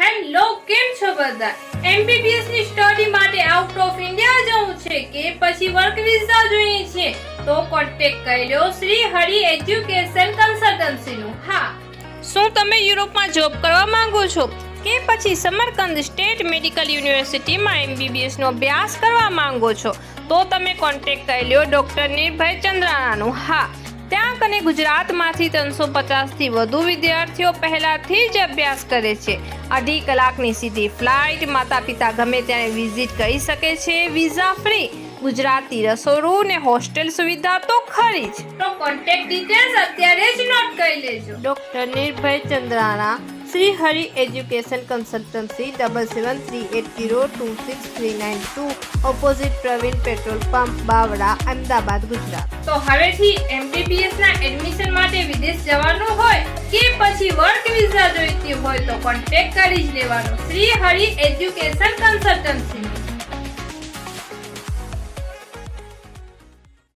Hello, કેમ છો બધા? એમબીબીએસની સ્ટડી માટે આઉટ ઓફ ઇન્ડિયા જવું છે કે પછી વર્ક વિઝા જોઈએ છે? તો કોન્ટેક્ટ કર્યો શ્રી હરિ એજ્યુકેશન કન્સલ્ટન્સી નું. હા. શું તમે યુરોપમાં જોબ કરવા માંગો છો? કે પછી સમરકંદ સ્ટેટ મેડિકલ યુનિવર્સિટીમાં એમબીબીએસ નો અભ્યાસ કરવા માંગો છો? તો તમે કોન્ટેક્ટ કરી લ્યો ડોક્ટર નિર્ભય ચંદ્રાણાનું. હા. ત્યાં કને ગુજરાતમાંથી ત્રણસો પચાસથી વધુ વિદ્યાર્થીઓ પહેલાથી જ અભ્યાસ કરે છે. અઢી કલાકની સીધી ફ્લાઇટ. માતા પિતા ગમે ત્યારે વિઝિટ કરી શકે છે વિઝા ફ્રી. ગુજરાતી રસોડું ને હોસ્ટેલ સુવિધા તો ખરી જ. તો કોન્ટેક્ટ ડિટેલ્સ અત્યારે જ નોટ કરી લેજો. Doctor Nirbhay Chandrana Shri Hari education consultancy double seven three eight zero two six three nine two opposite Pravin petrol pump Bavda Ahmedabad Gujarat. તો હવેથી એમબીબીએસ ના એડમિશન માટે વિદેશ જવાનું પછી વર્ક વિઝા જોઈતી હોય તો કોન્ટેક્ટ કરી જ લેવાનો. Shri Hari education consultancy.